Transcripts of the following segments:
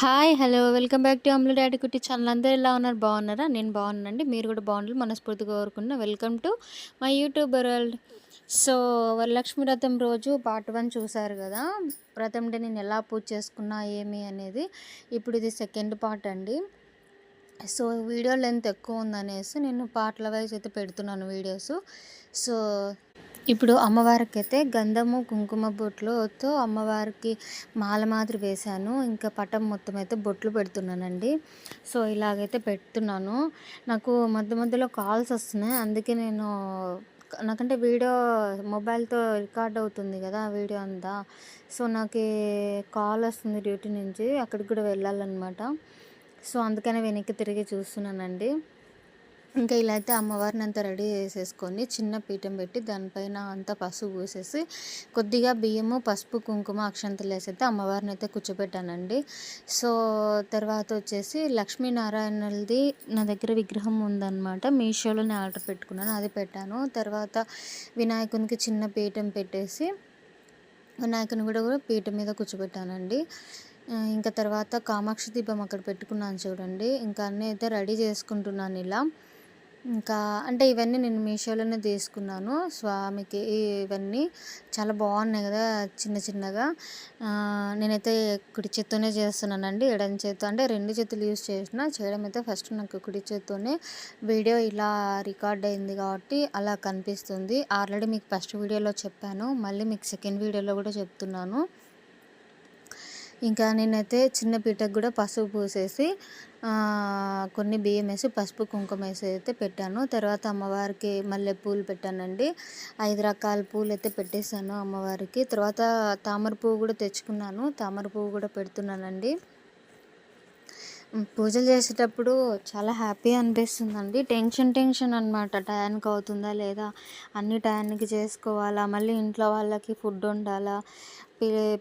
Hi hello welcome back to Ammulu daddy Kutti channel. అందరూ ఎలా ఉన్నారు? బాగున్నారా? నేను బాగున్నానండి. మీరు కూడా బాగుండాలి మనస్ఫూర్తిగా కోరుకున్నా welcome to my YouTube world. So Varalakshmi Vratam రోజు పార్ట్ వన్ చూసారు కదా? వ్రతం డే నేను ఎలా పూజ చేసుకున్నా ఏమి అనేది ఇప్పుడు ఇది సెకండ్ పార్ట్ అండి. సో వీడియో లెంత్ ఎక్కువ ఉందనేసి నేను పార్ట్ల వైజ్ అయితే పెడుతున్నాను వీడియోస్. సో ఇప్పుడు అమ్మవారికి అయితే గంధము కుంకుమ బొట్లుతో అమ్మవారికి మాల మాదిరి వేశాను. ఇంకా పటం మొత్తం అయితే బొట్లు పెడుతున్నానండి. సో ఇలాగైతే పెడుతున్నాను. నాకు మధ్య మధ్యలో కాల్స్ వస్తున్నాయి. అందుకే నేను నాకంటే వీడియో మొబైల్తో రికార్డ్ అవుతుంది కదా వీడియో అంతా. సో నాకు కాల్ వస్తుంది డ్యూటీ నుంచి. అక్కడికి కూడా వెళ్ళాలన్నమాట. సో అందుకనే వెనక్కి తిరిగి చూస్తున్నానండి. ఇంకా ఇలా అయితే అమ్మవారిని అంతా రెడీ చేసేసుకొని చిన్న పీఠం పెట్టి దానిపైన అంతా పసుపు పూసేసి కొద్దిగా బియ్యము పసుపు కుంకుమ అక్షంతలు వేసైతే అమ్మవారిని అయితే కూర్చోబెట్టానండి. సో తర్వాత వచ్చేసి లక్ష్మీనారాయణది నా దగ్గర విగ్రహం ఉందన్నమాట. మీషోలోనే ఆర్డర్ పెట్టుకున్నాను అది పెట్టాను. తర్వాత వినాయకునికి చిన్న పీఠం పెట్టేసి వినాయకుని కూడా కూడా పీఠం మీద కూర్చోబెట్టానండి. ఇంకా తర్వాత కామాక్షి దీపం అక్కడ పెట్టుకున్నాను చూడండి. ఇంకా అన్నీ అయితే రెడీ చేసుకుంటున్నాను ఇలా. ఇంకా అంటే ఇవన్నీ నేను మీషోలోనే తీసుకున్నాను. స్వామికి ఇవన్నీ చాలా బాగున్నాయి కదా చిన్న చిన్నగా. నేనైతే కుడి చేత్తోనే చేస్తున్నానండి ఎడం చేత్తో అంటే రెండు చేతులు యూస్ చేసిన చేయడం అయితే ఫస్ట్ నాకు కుడి చేత్తోనే. వీడియో ఇలా రికార్డ్ అయింది కాబట్టి అలా కనిపిస్తుంది. ఆల్రెడీ మీకు ఫస్ట్ వీడియోలో చెప్పాను మళ్ళీ మీకు సెకండ్ వీడియోలో కూడా చెప్తున్నాను. ఇంకా నేనైతే చిన్న పీటకు కూడా పసుపు పూసేసి కొన్ని బియ్యం వేసి పసుపు కుంకుమ వేసి అయితే పెట్టాను. తర్వాత అమ్మవారికి మల్లె పూలు పెట్టానండి. ఐదు రకాల పూలు అయితే పెట్టేశాను అమ్మవారికి. తర్వాత తామర పువ్వు కూడా తెచ్చుకున్నాను. తామర పువ్వు కూడా పెడుతున్నానండి. పూజలు చేసేటప్పుడు చాలా హ్యాపీ అనిపిస్తుందండి. టెన్షన్ టెన్షన్ అనమాట టయానికి అవుతుందా లేదా? అన్ని టయానికి చేసుకోవాలా? మళ్ళీ ఇంట్లో వాళ్ళకి ఫుడ్ వండాలా?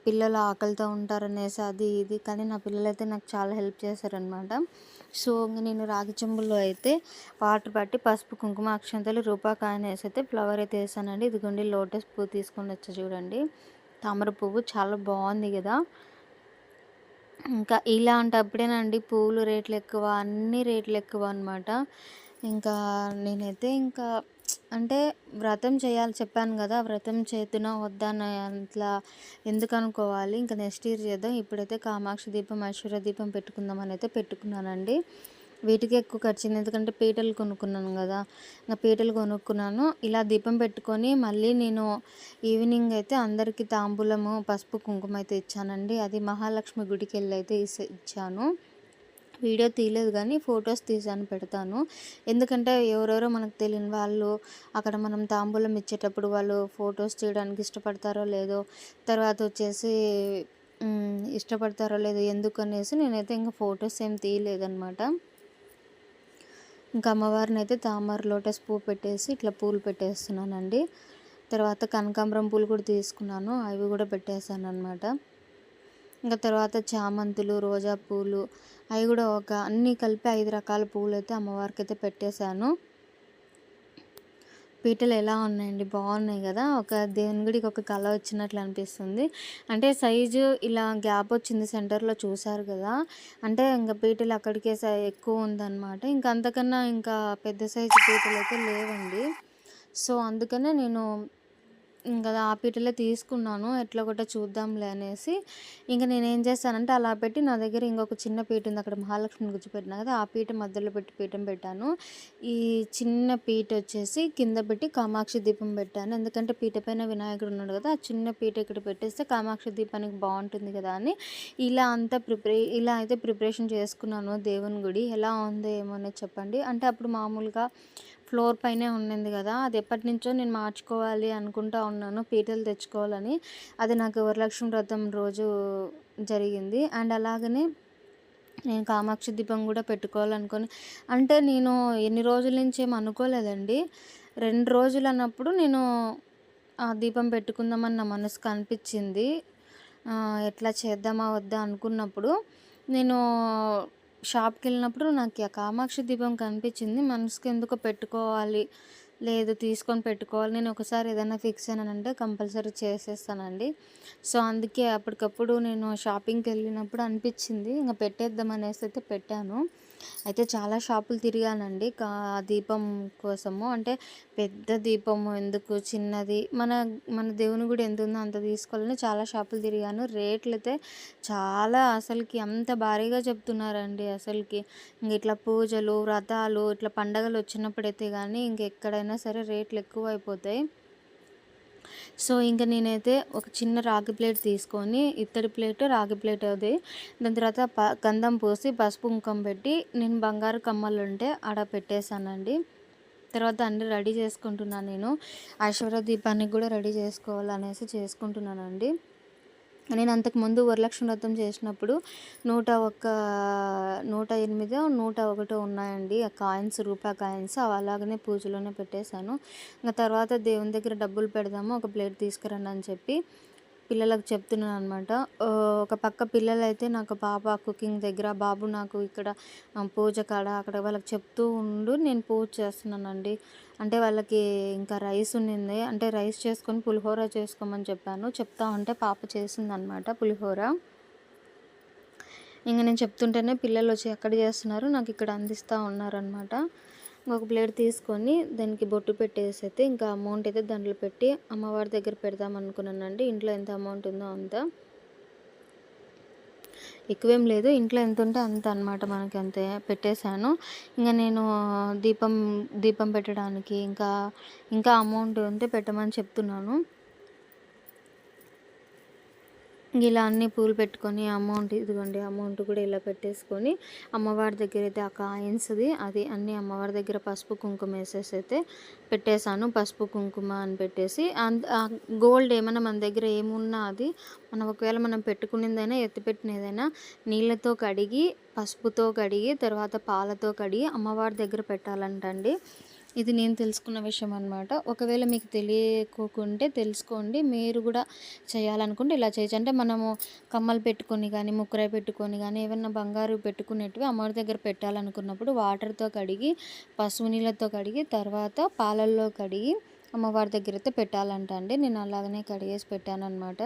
పిల్లలు ఆకలితో ఉంటారనేసి అది ఇది. కానీ నా పిల్లలైతే నాకు చాలా హెల్ప్ చేశారనమాట సో నేను రాగి చెంబుల్లో అయితే వాటర్ పట్టి పసుపు కుంకుమ అక్షంతలు రూపాకాయన వేసి అయితే ఫ్లవర్ అయితే వేసానండి. ఇదిగోండి లోటస్ పువ్వు తీసుకొని వచ్చా చూడండి. తామర పువ్వు చాలా బాగుంది కదా? ఇంకా ఇలాంటప్పుడేనండి పూలు రేట్లు ఎక్కువ అన్ని రేట్లు ఎక్కువ అనమాట ఇంకా నేనైతే ఇంకా అంటే వ్రతం చేయాలి చెప్పాను కదా వ్రతం చేతున వద్దాన అట్లా ఎందుకు అనుకోవాలి? ఇంకా నెక్స్ట్ ఇయర్ చేద్దాం. ఇప్పుడైతే కామాక్షి దీపం ఐశ్వర్య దీపం పెట్టుకుందామని అయితే పెట్టుకున్నానండి. వీటికి ఎక్కువ ఖర్చు ఎందుకంటే పీటలు కొనుక్కున్నాను కదా. ఇంకా పీటలు కొనుక్కున్నాను. ఇలా దీపం పెట్టుకొని మళ్ళీ నేను ఈవినింగ్ అయితే అందరికీ తాంబూలము పసుపు కుంకుమ అయితే ఇచ్చానండి. అది మహాలక్ష్మి గుడికి వెళ్ళి అయితే ఇచ్చాను. వీడియో తీయలేదు కానీ ఫొటోస్ తీసాను పెడతాను. ఎందుకంటే ఎవరెవరో మనకు తెలియని వాళ్ళు అక్కడ మనం తాంబూలం ఇచ్చేటప్పుడు వాళ్ళు ఫొటోస్ తీయడానికి ఇష్టపడతారో లేదో తర్వాత వచ్చేసి ఇష్టపడతారో లేదో ఎందుకు అనేసి నేనైతే ఇంకా ఫొటోస్ ఏం తీయలేదన్నమాట. ఇంకా అమ్మవారిని అయితే తామర లోటస్ పువ్వు పెట్టేసి ఇట్లా పూలు పెట్టేస్తున్నానండి. తర్వాత కనకాంబరం పూలు కూడా తీసుకున్నాను. అవి కూడా పెట్టేశాను అనమాట ఇంకా తర్వాత చామంతులు రోజా పూలు అవి కూడా ఒక అన్నీ కలిపి ఐదు రకాల పూలు అయితే అమ్మవారికి అయితే పెట్టేశాను. పీటలు ఎలా ఉన్నాయండి? బాగున్నాయి కదా. ఒక దేవుని గుడికి ఒక కళ వచ్చినట్లు అనిపిస్తుంది. అంటే సైజు ఇలా గ్యాప్ వచ్చింది సెంటర్లో చూసారు కదా. అంటే ఇంకా పీటలు అక్కడికే ఎక్కువ ఉందన్నమాట. ఇంకా అంతకన్నా ఇంకా పెద్ద సైజు పీటలు అయితే లేవండి. సో అందుకనే నేను ఇంకా ఆ పీటలే తీసుకున్నాను. ఎట్లా ఒకటో చూద్దాంలే అనేసి ఇంకా నేను ఏం చేస్తానంటే అలా పెట్టి నా దగ్గర ఇంకొక చిన్న పీట ఉంది. అక్కడ మహాలక్ష్మిని కూర్చోపెట్టినా కదా ఆ పీట మధ్యలో పెట్టి పీఠం పెట్టాను. ఈ చిన్న పీట వచ్చేసి కింద పెట్టి కామాక్షి దీపం పెట్టాను. ఎందుకంటే పీట పైన వినాయకుడు ఉన్నాడు కదా ఆ చిన్న పీట ఇక్కడ పెట్టేస్తే కామాక్షి దీపానికి బాగుంటుంది కదా అని ఇలా అంతా ప్రిపరే ఇలా అయితే ప్రిపరేషన్ చేసుకున్నాను దేవుని గుడి. ఎలా ఉందో ఏమో చెప్పండి. అంటే అప్పుడు మామూలుగా ఫ్లోర్ పైనే ఉండింది కదా అది ఎప్పటి నుంచో నేను మార్చుకోవాలి అనుకుంటా ఉన్నాను పీటలు తెచ్చుకోవాలని. అది నాకు వరలక్ష్మి వ్రతం రోజు జరిగింది. అండ్ అలాగనే నేను కామాక్షి దీపం కూడా పెట్టుకోవాలనుకొని అంటే నేను ఎన్ని రోజుల నుంచి ఏం అనుకోలేదండి. రెండు రోజులు అన్నప్పుడు నేను ఆ దీపం పెట్టుకుందామని నా మనసుకు అనిపించింది. ఎట్లా చేద్దామా వద్దా అనుకున్నప్పుడు నేను షాప్కి వెళ్ళినప్పుడు నాకు ఆ కామాక్షి దీపం కనిపించింది. మనసుకి ఎందుకో పెట్టుకోవాలి లేదు తీసుకొని పెట్టుకోవాలి. నేను ఒకసారి ఏదైనా ఫిక్స్ అయినానంటే కంపల్సరీ చేసేస్తానండి. సో అందుకే అప్పటికప్పుడు నేను షాపింగ్కి వెళ్ళినప్పుడు అనిపించింది. ఇంకా పెట్టేద్దాం అనేసి అయితే పెట్టాను. అయితే చాలా షాపులు తిరిగానండి. కా దీపం కోసము. అంటే పెద్ద దీపము ఎందుకు? చిన్నది. మన మన దేవుని గుడి ఎంత ఉందో అంత తీసుకోవాలని చాలా షాపులు తిరిగాను. రేట్లు అయితే చాలా అసలుకి అంత భారీగా చెప్తున్నారండి అసలుకి. ఇంక ఇట్లా పూజలు వ్రతాలు ఇట్లా పండగలు వచ్చినప్పుడైతే కానీ ఇంకెక్కడైనా సరే రేట్లు ఎక్కువ అయిపోతాయి సో ఇంకా నేనైతే ఒక చిన్న రాగి ప్లేట్ తీసుకొని ఇత్తడి ప్లేట్ రాగి ప్లేట్ అది. దాని తర్వాత ప గంధం పోసి పసుపు కుంకం పెట్టి నేను బంగారు కమ్మలు ఉంటే ఆడ పెట్టేశానండి. తర్వాత అన్నీ రెడీ చేసుకుంటున్నాను నేను. ఐశ్వర్య దీపానికి కూడా రెడీ చేసుకోవాలనేసి చేసుకుంటున్నానండి. నేను అంతకుముందు వరలక్ష్మి వ్రతం చేసినప్పుడు నూట ఒక్క నూట ఎనిమిదో నూట ఒకటో ఉన్నాయండి. ఆ కాయిన్స్ రూపా కాయిన్స్ అవి అలాగనే పూజలోనే పెట్టేశాను. ఇంకా తర్వాత దేవుని దగ్గర డబ్బులు పెడదాము ఒక ప్లేట్ తీసుకురండి అని చెప్పి పిల్లలకు చెప్తున్నాను అనమాట ఒక పక్క పిల్లలు అయితే నాకు పాప కుకింగ్ దగ్గర బాబు నాకు ఇక్కడ పూజ కాడ అక్కడ వాళ్ళకి చెప్తూ ఉండు నేను పూజ చేస్తున్నానండి. అంటే వాళ్ళకి ఇంకా రైస్ ఉండింది అంటే రైస్ చేసుకొని పులిహోర చేసుకోమని చెప్పాను. చెప్తా ఉంటే పాప చేసిందనమాట పులిహోర. ఇంకా నేను చెప్తుంటేనే పిల్లలు వచ్చి ఎక్కడ చేస్తున్నారు? నాకు ఇక్కడ అందిస్తూ ఉన్నారనమాట ఒక ప్లేట్ తీసుకొని దానికి బొట్టు పెట్టేసి అయితే ఇంకా అమౌంట్ అయితే దాంట్లో పెట్టి అమ్మవారి దగ్గర పెడదాం అనుకున్నానండి. ఇంట్లో ఎంత అమౌంట్ ఉందో అంత. ఎక్కువేం లేదు. ఇంట్లో ఎంత ఉంటే అంత అనమాట మనకి అంతే పెట్టేశాను. ఇంకా నేను దీపం దీపం పెట్టడానికి ఇంకా ఇంకా అమౌంట్ ఉంటే పెట్టమని చెప్తున్నాను. ఇలా అన్ని పూలు పెట్టుకొని అమౌంట్ ఇదిగోండి అమౌంట్ కూడా ఇలా పెట్టేసుకొని అమ్మవారి దగ్గర అయితే ఆ కాయిన్స్ది అది అన్ని అమ్మవారి దగ్గర పసుపు కుంకుమ వేసేసి అయితే పెట్టేశాను. పసుపు కుంకుమ అని పెట్టేసి గోల్డ్ ఏమైనా మన దగ్గర ఏమున్నా అది మనం ఒకవేళ మనం పెట్టుకునేదైనా ఎత్తిపెట్టినదైనా నీళ్ళతో కడిగి పసుపుతో కడిగి తర్వాత పాలతో కడిగి అమ్మవారి దగ్గర పెట్టాలంటండి. ఇది నేను తెలుసుకున్న విషయం అనమాట ఒకవేళ మీకు తెలియకుంటే తెలుసుకోండి. మీరు కూడా చేయాలనుకుంటే ఇలా చేయొచ్చు. అంటే మనము కమ్మలు పెట్టుకొని కానీ ముక్కరాయి పెట్టుకొని కానీ ఏమైనా బంగారు పెట్టుకునేటివి అమ్మవారి దగ్గర పెట్టాలనుకున్నప్పుడు వాటర్తో కడిగి పసుపు నీళ్ళతో కడిగి తర్వాత పాలల్లో కడిగి అమ్మవారి దగ్గర అయితే పెట్టాలంట అండి. నేను అలాగనే కడిగేసి పెట్టాను అనమాట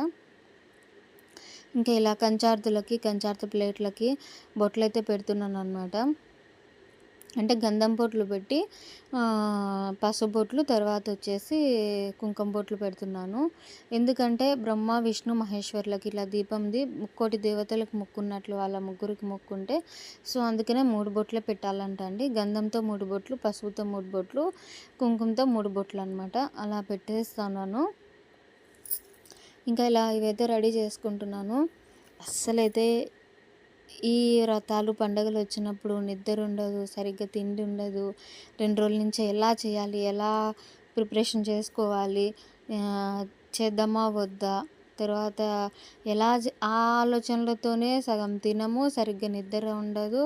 ఇంకా ఇలా కంచార్తులకి కంచార్త ప్లేట్లకి బొట్లు అయితే పెడుతున్నాను అనమాట అంటే గంధం బొట్లు పెట్టి పసుపుబొట్లు తర్వాత వచ్చేసి కుంకుమ బొట్లు పెడుతున్నాను. ఎందుకంటే బ్రహ్మ విష్ణు మహేశ్వర్లకి ఇలా దీపంది ముక్కోటి దేవతలకు మొక్కున్నట్లు వాళ్ళ ముగ్గురికి మొక్కుంటే సో అందుకనే మూడు బొట్లే పెట్టాలంట అండి. గంధంతో మూడు బొట్లు పసుపుతో మూడు బొట్లు కుంకుమతో మూడు బొట్లు అనమాట అలా పెట్టేస్తాను. ఇంకా ఇలా ఇవైతే రెడీ చేసుకుంటున్నాను. అస్సలైతే ఈ వ్రతాలు పండుగలు వచ్చినప్పుడు నిద్ర ఉండదు సరిగ్గా తిండి ఉండదు. రెండు రోజుల నుంచి ఎలా చేయాలి ఎలా ప్రిపరేషన్ చేసుకోవాలి చేద్దామా వద్దా? తర్వాత ఎలా ఆ ఆలోచనలతోనే సగం తినము సరిగ్గా నిద్ర ఉండదు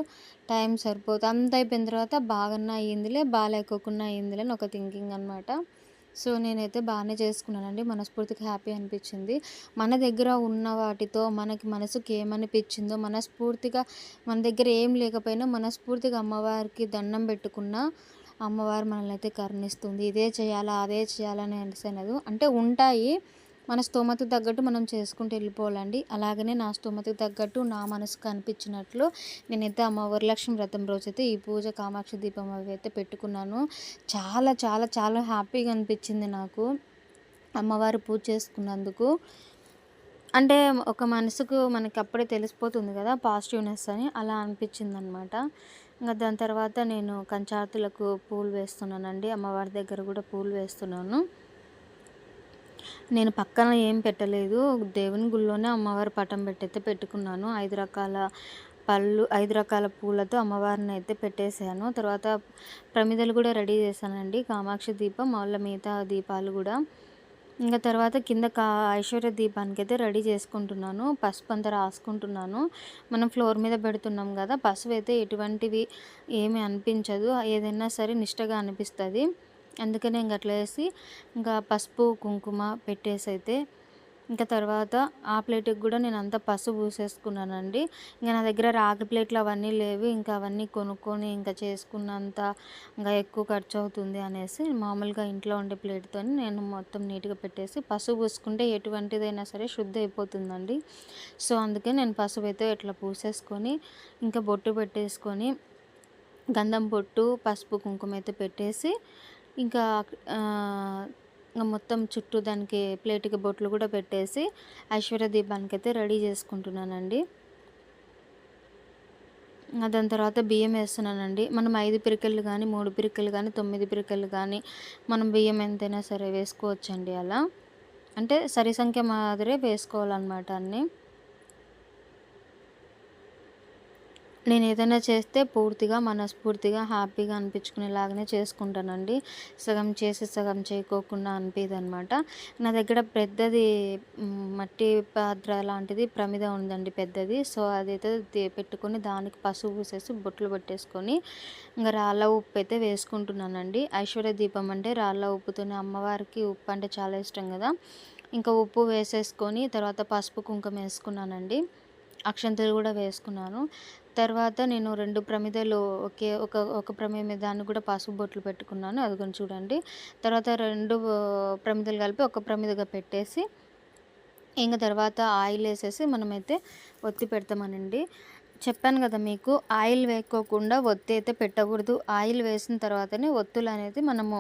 టైం సరిపోదు. అంత అయిపోయిన తర్వాత బాగానే అయ్యిందిలే బాగాలేకోకుండా అయ్యిందిలే అని ఒక థింకింగ్ అనమాట సో నేనైతే బాగానే చేసుకున్నానండి. మనస్ఫూర్తిగా హ్యాపీ అనిపించింది. మన దగ్గర ఉన్న వాటితో మనకి మనసుకి ఏమనిపించిందో మనస్ఫూర్తిగా మన దగ్గర ఏం లేకపోయినా మనస్ఫూర్తిగా అమ్మవారికి దండం పెట్టుకున్న అమ్మవారు మనల్ని అయితే కరుణిస్తుంది. ఇదే చేయాలా అదే చేయాలని అనిసనదు అంటే ఉంటాయి. మన స్తోమతకు తగ్గట్టు మనం చేసుకుంటూ వెళ్ళిపోవాలండి. అలాగనే నా స్తోమతకు తగ్గట్టు నా మనసుకు అనిపించినట్లు నేనైతే అమ్మ వరలక్ష్మి వ్రతం రోజైతే ఈ పూజ కామాక్షి దీపం అవి అయితే పెట్టుకున్నాను. చాలా చాలా చాలా హ్యాపీగా అనిపించింది నాకు అమ్మవారు పూజ చేసుకున్నందుకు. అంటే ఒక మనసుకు మనకి అప్పుడే తెలిసిపోతుంది కదా పాజిటివ్నెస్ అని అలా అనిపించింది అనమాట ఇంకా దాని తర్వాత నేను కంచాతులకు పూలు వేస్తున్నానండి. అమ్మవారి దగ్గర కూడా పూలు వేస్తున్నాను. నేను పక్కన ఏం పెట్టలేదు. దేవుని గుళ్ళోనే అమ్మవారి పటం పెట్టయితే పెట్టుకున్నాను. ఐదు రకాల పళ్ళు ఐదు రకాల పూలతో అమ్మవారిని అయితే పెట్టేశాను. తర్వాత ప్రమిదలు కూడా రెడీ చేశానండి. కామాక్షి దీపం వాళ్ళ మిగతా దీపాలు కూడా. ఇంకా తర్వాత కింద కా ఐశ్వర్య దీపానికి అయితే రెడీ చేసుకుంటున్నాను. పసుపు అంతా రాసుకుంటున్నాను. మనం ఫ్లోర్ మీద పెడుతున్నాం కదా పసుపు అయితే ఎటువంటివి ఏమి అనిపించదు. ఏదైనా సరే నిష్టగా అనిపిస్తుంది. అందుకనే ఇంక అట్లా వేసి ఇంకా పసుపు కుంకుమ పెట్టేసి అయితే ఇంకా తర్వాత ఆ ప్లేట్కి కూడా నేను అంతా పసుపు పూసేసుకున్నానండి. ఇంకా నా దగ్గర రాగి ప్లేట్లు అవన్నీ లేవు. ఇంకా అవన్నీ కొనుక్కొని ఇంకా చేసుకున్నంత ఇంకా ఎక్కువ ఖర్చు అవుతుంది అనేసి మామూలుగా ఇంట్లో ఉండే ప్లేట్తో నేను మొత్తం నీట్గా పెట్టేసి పసుపు పూసుకుంటే ఎటువంటిదైనా సరే శుద్ధి అయిపోతుందండి. సో అందుకే నేను పసుపు అయితే ఇట్లా పూసేసుకొని ఇంకా బొట్టు పెట్టేసుకొని గంధం బొట్టు పసుపు కుంకుమ అయితే పెట్టేసి ఇంకా మొత్తం చుట్టూ దానికి ప్లేట్కి బొట్లు కూడా పెట్టేసి ఐశ్వర్య దీపానికి అయితే రెడీ చేసుకుంటున్నానండి. దాని తర్వాత బియ్యం వేస్తున్నానండి. మనం ఐదు పిరికలు కానీ మూడు పిరికలు కానీ తొమ్మిది పిరికలు కానీ మనం బియ్యం ఎంతైనా సరే వేసుకోవచ్చండి అలా. అంటే సరి సంఖ్య మాదిరే వేసుకోవాలన్నమాట అన్నీ. నేను ఏదైనా చేస్తే పూర్తిగా మనస్ఫూర్తిగా హ్యాపీగా అనిపించుకునేలాగానే చేసుకుంటానండి. సగం చేసి సగం చేయకోకుండా అనిపించదు అనమాట నా దగ్గర పెద్దది మట్టి పాత్ర లాంటిది ప్రమిద ఉందండి పెద్దది. సో అదైతే పెట్టుకొని దానికి పసుపు పూసేసి బొట్లు పెట్టేసుకొని ఇంకా రాళ్ళ ఉప్పు అయితే వేసుకుంటున్నానండి. ఐశ్వర్య దీపం అంటే రాళ్ళ ఉప్పుతోనే అమ్మవారికి ఉప్పు అంటే చాలా ఇష్టం కదా. ఇంకా ఉప్పు వేసేసుకొని తర్వాత పసుపు కుంకుమ వేసుకున్నానండి. అక్షంతలు కూడా వేసుకున్నాను. తర్వాత నేను రెండు ప్రమిదలు ఒకే ఒక ఒక ప్రమేయ దాన్ని కూడా పసుపు బొట్లు పెట్టుకున్నాను. అది కొంచెం చూడండి. తర్వాత రెండు ప్రమిదలు కలిపి ఒక ప్రమిదగా పెట్టేసి ఇంకా తర్వాత ఆయిల్ వేసేసి మనమైతే ఒత్తి పెడతామనండి. చెప్పాను కదా మీకు ఆయిల్ వేయకోకుండా ఒత్తి అయితే పెట్టకూడదు. ఆయిల్ వేసిన తర్వాతనే ఒత్తులు అనేది మనము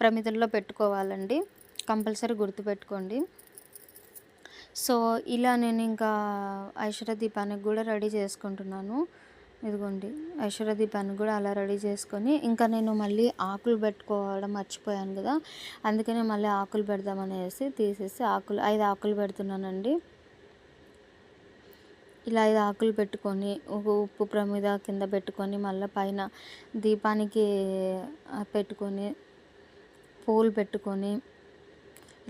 ప్రమిదల్లో పెట్టుకోవాలండి. కంపల్సరీ గుర్తుపెట్టుకోండి. సో ఇలా నేను ఇంకా ఐశ్వర్య దీపానికి కూడా రెడీ చేసుకుంటున్నాను. ఇదిగోండి ఐశ్వర్య దీపానికి కూడా అలా రెడీ చేసుకొని ఇంకా నేను మళ్ళీ ఆకులు పెట్టుకోవడం మర్చిపోయాను కదా. అందుకనే మళ్ళీ ఆకులు పెడదామనేసి తీసేసి ఆకులు ఐదు ఆకులు పెడుతున్నానండి. ఇలా ఐదు ఆకులు పెట్టుకొని ఉప్పు ప్రమిద కింద పెట్టుకొని మళ్ళీ పైన దీపానికి పెట్టుకొని పూలు పెట్టుకొని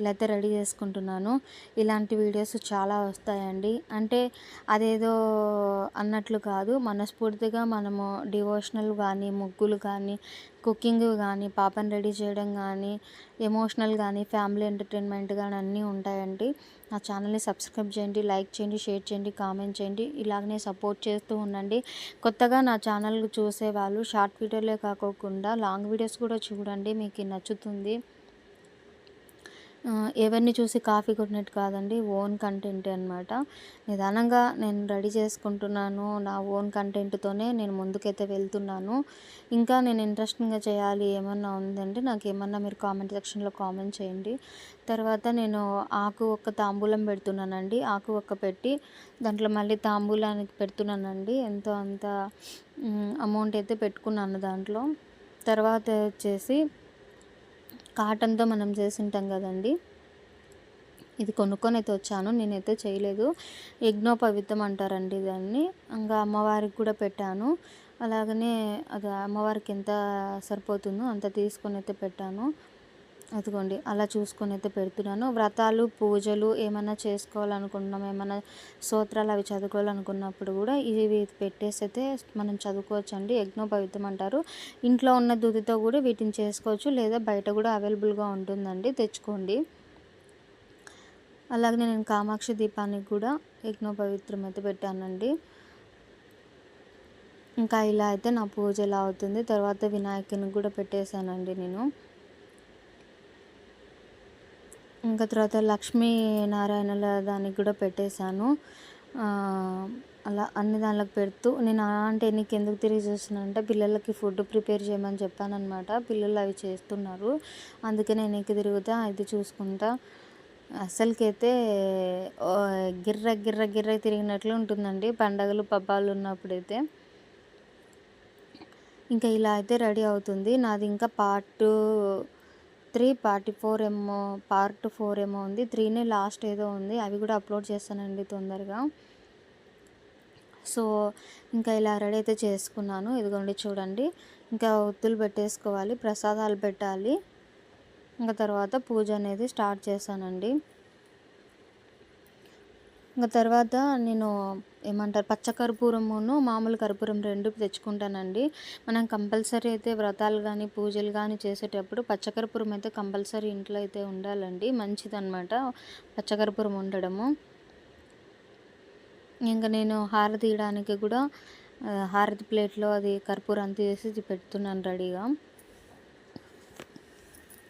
ఇలా అయితే రెడీ చేసుకుంటున్నాను. ఇలాంటి వీడియోస్ చాలా వస్తాయండి. అంటే అదేదో అన్నట్లు కాదు మనస్ఫూర్తిగా మనము డివోషనల్ కానీ ముగ్గులు కానీ కుకింగ్ కానీ పాపను రెడీ చేయడం కానీ ఎమోషనల్ కానీ ఫ్యామిలీ ఎంటర్టైన్మెంట్ కానీ అన్నీ ఉంటాయండి. నా ఛానల్ని సబ్స్క్రైబ్ చేయండి లైక్ చేయండి షేర్ చేయండి కామెంట్ చేయండి. ఇలాగనే సపోర్ట్ చేస్తూ ఉండండి. కొత్తగా నా ఛానల్ చూసేవాళ్ళు షార్ట్ వీడియోలే కాకోకుండా లాంగ్ వీడియోస్ కూడా చూడండి మీకు నచ్చుతుంది. ఎవరిని చూసి కాఫీ కొట్టినట్టు కాదండి ఓన్ కంటెంట్ అనమాట నిదానంగా నేను రెడీ చేసుకుంటున్నాను నా ఓన్ కంటెంట్తోనే నేను ముందుకైతే వెళ్తున్నాను. ఇంకా నేను ఇంట్రెస్టింగ్గా చేయాలి ఏమన్నా ఉందంటే నాకు ఏమన్నా మీరు కామెంట్ సెక్షన్లో కామెంట్ చేయండి. తర్వాత నేను ఆకు ఒక్క తాంబూలం పెడుతున్నానండి ఆకు ఒక్క పెట్టి దాంట్లో మళ్ళీ తాంబూలానికి పెడుతున్నానండి. ఎంతో అంత అమౌంట్ అయితే పెట్టుకున్నాను దాంట్లో. తర్వాత వచ్చేసి కాటన్తో మనం చేసింటాం కదండి. ఇది కొనుక్కొని అయితే వచ్చాను. నేనైతే చేయలేదు. యజ్ఞోపవితం అంటారండి దాన్ని. ఇంకా అమ్మవారికి కూడా పెట్టాను. అలాగనే అది అమ్మవారికి ఎంత సరిపోతుందో అంత తీసుకొని అయితే పెట్టాను. అదిగోండి అలా చూసుకొని అయితే పెడుతున్నాను. వ్రతాలు పూజలు ఏమైనా చేసుకోవాలనుకుంటున్నాం ఏమైనా స్తోత్రాలు అవి చదువుకోవాలనుకున్నప్పుడు కూడా ఇవి పెట్టేసి అయితే మనం చదువుకోవచ్చు అండి యజ్ఞోపవితం అంటారు. ఇంట్లో ఉన్న దుదితో కూడా వీటిని చేసుకోవచ్చు లేదా బయట కూడా అవైలబుల్గా ఉంటుందండి. తెచ్చుకోండి. అలాగే నేను కామాక్షి దీపానికి కూడా యజ్ఞోపవిత్రం అయితే పెట్టానండి. ఇంకా ఇలా అయితే నా పూజ ఎలా అవుతుంది. తర్వాత వినాయకుని కూడా పెట్టేశానండి నేను. ఇంకా తర్వాత లక్ష్మీ నారాయణల దానికి కూడా పెట్టేశాను. అలా అన్ని దానిలోకి పెడుతూ నేను అంటే నీకు ఎందుకు తిరిగి చూస్తున్నానంటే పిల్లలకి ఫుడ్ ప్రిపేర్ చేయమని చెప్పానమాట పిల్లలు అవి చేస్తున్నారు. అందుకే నేను ఎక్కి తిరుగుతా అది చూసుకుంటా. అసలుకైతే గిర్ర గిర్ర గిర్ర తిరిగినట్లు ఉంటుందండి. పండగలు పబ్బాలు ఉన్నప్పుడైతే. ఇంకా ఇలా అయితే రెడీ అవుతుంది. నాది ఇంకా పార్ట్ త్రీ పార్టీ ఫోర్ ఏమో పార్ట్ ఫోర్ ఏమో ఉంది. త్రీనే లాస్ట్ ఏదో ఉంది. అవి కూడా అప్లోడ్ చేస్తానండి తొందరగా. సో ఇంకా ఇలా రెడీ అయితే చేసుకున్నాను. ఇదిగోండి చూడండి. ఇంకా ఒత్తులు పెట్టేసుకోవాలి ప్రసాదాలు పెట్టాలి. ఇంకా తర్వాత పూజ అనేది స్టార్ట్ చేశానండి. ఇంకా తర్వాత నేను ఏమంటారు పచ్చ కర్పూరమును మామూలు కర్పూరం రెండు తెచ్చుకుంటానండి. మనం కంపల్సరీ అయితే వ్రతాలు కానీ పూజలు కానీ చేసేటప్పుడు పచ్చకర్పూరం అయితే కంపల్సరీ ఇంట్లో అయితే ఉండాలండి. మంచిదన్నమాట పచ్చకర్పూరం ఉండడము. ఇంకా నేను హార తీయడానికి కూడా హారతి ప్లేట్లో అది కర్పూరం అంతా వేసి పెడుతున్నాను రెడీగా.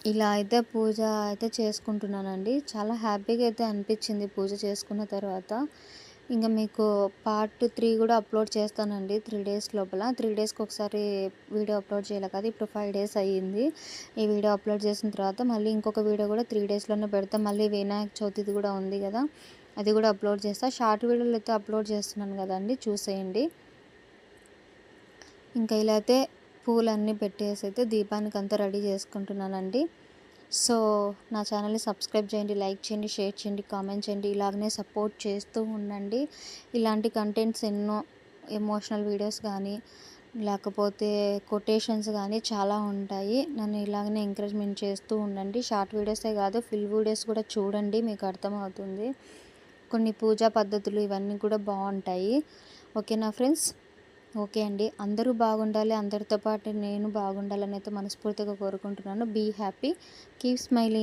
ఇలా అయితే పూజ అయితే చేసుకుంటున్నానండి. చాలా హ్యాపీగా అయితే అనిపించింది పూజ చేసుకున్న తర్వాత. ఇంకా మీకు పార్ట్ త్రీ కూడా అప్లోడ్ చేస్తానండి త్రీ డేస్ లోపల. త్రీ డేస్కి ఒకసారి వీడియో అప్లోడ్ చేయాలి కదా. ఇప్పుడు ఫైవ్ డేస్ అయ్యింది. ఈ వీడియో అప్లోడ్ చేసిన తర్వాత మళ్ళీ ఇంకొక వీడియో కూడా త్రీ డేస్లోనే పెడతా. మళ్ళీ వినాయక చవితిది కూడా ఉంది కదా. అది కూడా అప్లోడ్ చేస్తా. షార్ట్ వీడియోలు అయితే అప్లోడ్ చేస్తున్నాను కదండి. చూసేయండి. ఇంకా ఇలా అయితే పూలన్నీ పెట్టేసి అయితే దీపానికి అంతా రెడీ చేసుకుంటున్నానండి. సో నా ఛానల్ని సబ్స్క్రైబ్ చేయండి లైక్ చేయండి షేర్ చేయండి కామెంట్ చేయండి ఇలాగనే సపోర్ట్ చేస్తూ ఉండండి. ఇలాంటి కంటెంట్స్ ఎన్నో ఎమోషనల్ వీడియోస్ కానీ లేకపోతే కొటేషన్స్ కానీ చాలా ఉంటాయి. నన్ను ఇలాగనే ఎంకరేజ్మెంట్ చేస్తూ ఉండండి. షార్ట్ వీడియోసే కాదు ఫుల్ వీడియోస్ కూడా చూడండి మీకు అర్థమవుతుంది. కొన్ని పూజా పద్ధతులు ఇవన్నీ కూడా బాగుంటాయి. ఓకేనా ఫ్రెండ్స్? ఓకే అండి. అందరూ బాగుండాలి అందరితో పాటు నేను బాగుండాలని అయితే మనస్ఫూర్తిగా కోరుకుంటున్నాను. Be happy. Keep smiling.